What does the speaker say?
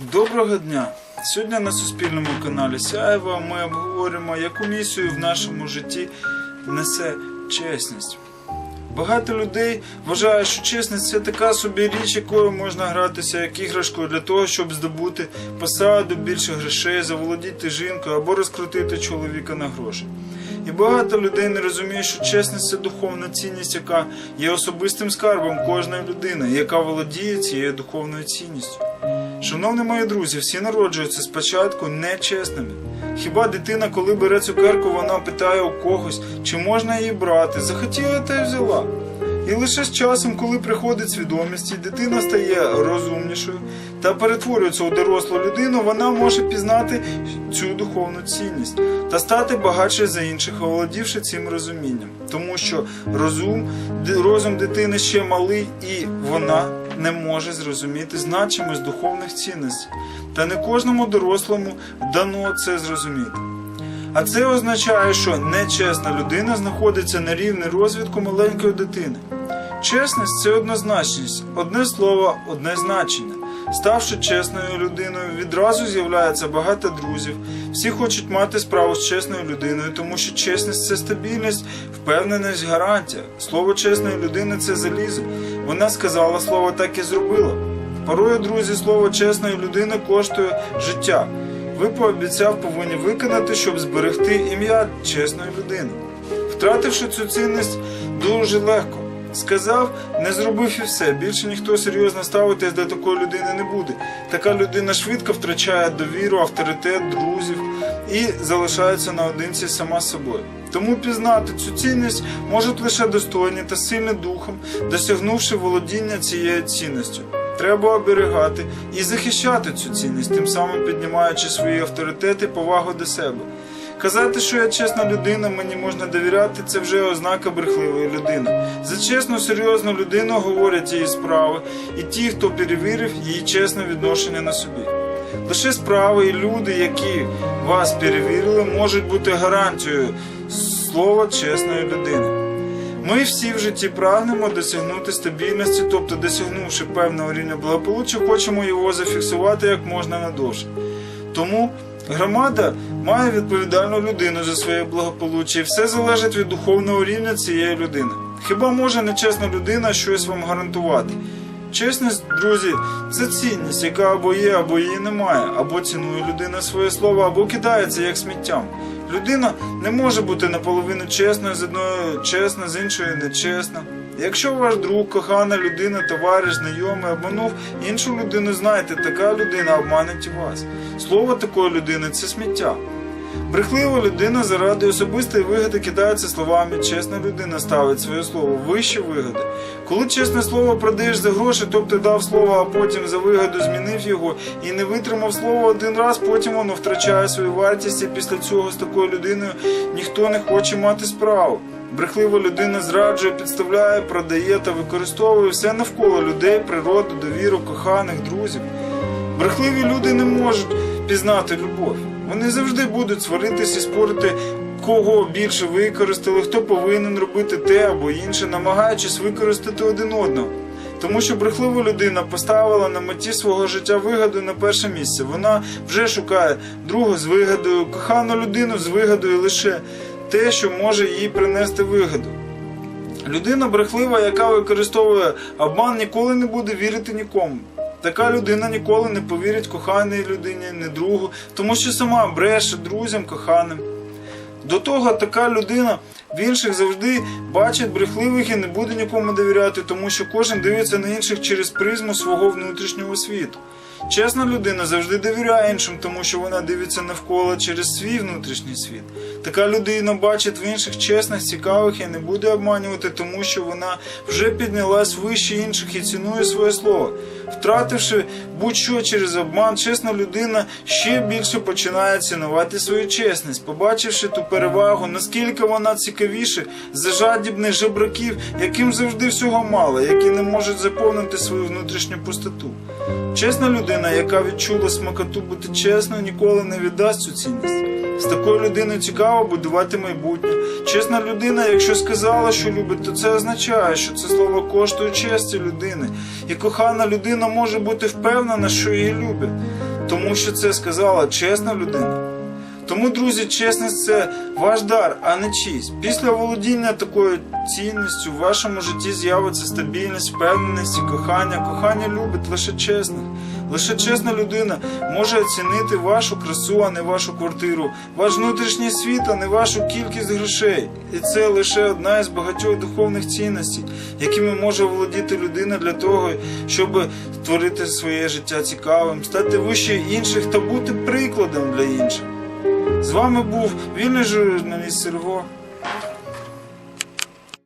Доброго дня! Сьогодні на Суспільному каналі Сяєва ми обговоримо, яку місію в нашому житті несе чесність. Багато людей вважає, що чесність це така собі річ, якою можна гратися як іграшкою для того, щоб здобути посаду, більше грошей, заволодіти жінкою або розкрутити чоловіка на гроші. І багато людей не розуміє, що чесність це духовна цінність, яка є особистим скарбом кожної людини, яка володіє цією духовною цінністю. Шановні мої друзі, всі народжуються спочатку нечесними. Хіба дитина, коли бере цукерку, вона питає у когось, чи можна її брати, захотіла та й взяла. І лише з часом, коли приходить свідомість, і дитина стає розумнішою та перетворюється у дорослу людину, вона може пізнати цю духовну цінність та стати багатше за інших, оволодівши цим розумінням. Тому що розум, розум дитини ще малий, і вона не може зрозуміти значимість духовних цінностей. Та не кожному дорослому дано це зрозуміти. А це означає, що нечесна людина знаходиться на рівні розвитку маленької дитини. Чесність це однозначність, одне слово, одне значення. Ставши чесною людиною, відразу з'являється багато друзів. Всі хочуть мати справу з чесною людиною, тому що чесність це стабільність, впевненість, гарантія. Слово чесної людини це залізо. Вона сказала слово, так і зробила. Порою, друзі, слово чесної людини коштує життя. Ви пообіцяв повинні виконати, щоб зберегти ім'я чесної людини. Втративши цю цінність дуже легко. Сказав, не зробив і все. Більше ніхто серйозно ставитись до такої людини не буде. Така людина швидко втрачає довіру, авторитет, друзів і залишається наодинці сама собою. Тому пізнати цю цінність можуть лише достойні та сильні духом, досягнувши володіння цією цінністю. Треба оберігати і захищати цю цінність, тим самим піднімаючи свої авторитети повагу до себе. Казати, що я чесна людина, мені можна довіряти, це вже ознака брехливої людини. За чесну, серйозну людину говорять її справи, і ті, хто перевірив її чесне відношення на собі. Лише справи і люди, які вас перевірили, можуть бути гарантією слова чесної людини. Ми всі в житті прагнемо досягнути стабільності, тобто досягнувши певного рівня благополуччя, хочемо його зафіксувати як можна надовше. Тому громада має відповідальну людину за своє благополуччя, і все залежить від духовного рівня цієї людини. Хіба може нечесна людина щось вам гарантувати? Чесність, друзі, це цінність, яка або є, або її немає, або цінує людина своє слово, або кидається як сміттям. Людина не може бути наполовину чесною, з одною чесна, з іншою нечесна. Якщо ваш друг, кохана людина, товариш, знайомий обманув іншу людину, знайте, така людина обманить вас. Слово такої людини це сміття. Брехлива людина заради особистої вигоди кидається словами. Чесна людина ставить своє слово вище вигоди. Коли чесне слово продаєш за гроші, тобто дав слово, а потім за вигоду змінив його і не витримав слово один раз, потім воно втрачає свою вартість, і після цього з такою людиною ніхто не хоче мати справу. Брехлива людина зраджує, підставляє, продає та використовує все навколо людей, природу, довіру, коханих, друзів. Брехливі люди не можуть пізнати любов. Вони завжди будуть сваритися і спорити, кого більше використали, хто повинен робити те або інше, намагаючись використати один одного. Тому що брехлива людина поставила на меті свого життя вигоду на перше місце. Вона вже шукає другу з вигодою, кохану людину з вигодою лише те, що може їй принести вигоду. Людина брехлива, яка використовує обман, ніколи не буде вірити нікому. Така людина ніколи не повірить коханій людині, не другу, тому що сама бреше друзям, коханим. До того така людина в інших завжди бачить брехливих і не буде нікому довіряти, тому що кожен дивиться на інших через призму свого внутрішнього світу. Чесна людина завжди довіряє іншим, тому що вона дивиться навколо через свій внутрішній світ. Така людина бачить в інших чесних, цікавих і не буде обманювати, тому що вона вже піднялась вище інших і цінує своє слово. Втративши будь-що через обман, чесна людина ще більше починає цінувати свою чесність, побачивши ту перевагу, наскільки вона цікавіше за жадібних жебраків, яким завжди всього мало, які не можуть заповнити свою внутрішню пустоту. Чесна людина, яка відчула смакоту бути чесною, ніколи не віддасть цю цінність. З такою людиною цікаво будувати майбутнє. Чесна людина, якщо сказала, що любить, то це означає, що це слово коштує честі людини. І кохана людина може бути впевнена, що її люблять. тому що це сказала чесна людина. Тому, друзі, чесність це ваш дар, а не чийсь. Після володіння такою цінністю в вашому житті з'явиться стабільність, впевненість і кохання. Кохання любить лише чесних. Лише чесна людина може оцінити вашу красу, а не вашу квартиру, ваш внутрішній світ, а не вашу кількість грошей. І це лише одна із багатьох духовних цінностей, якими може володіти людина для того, щоб створити своє життя цікавим, стати вище інших та бути прикладом для інших. З вами був вільний журналіст Серго.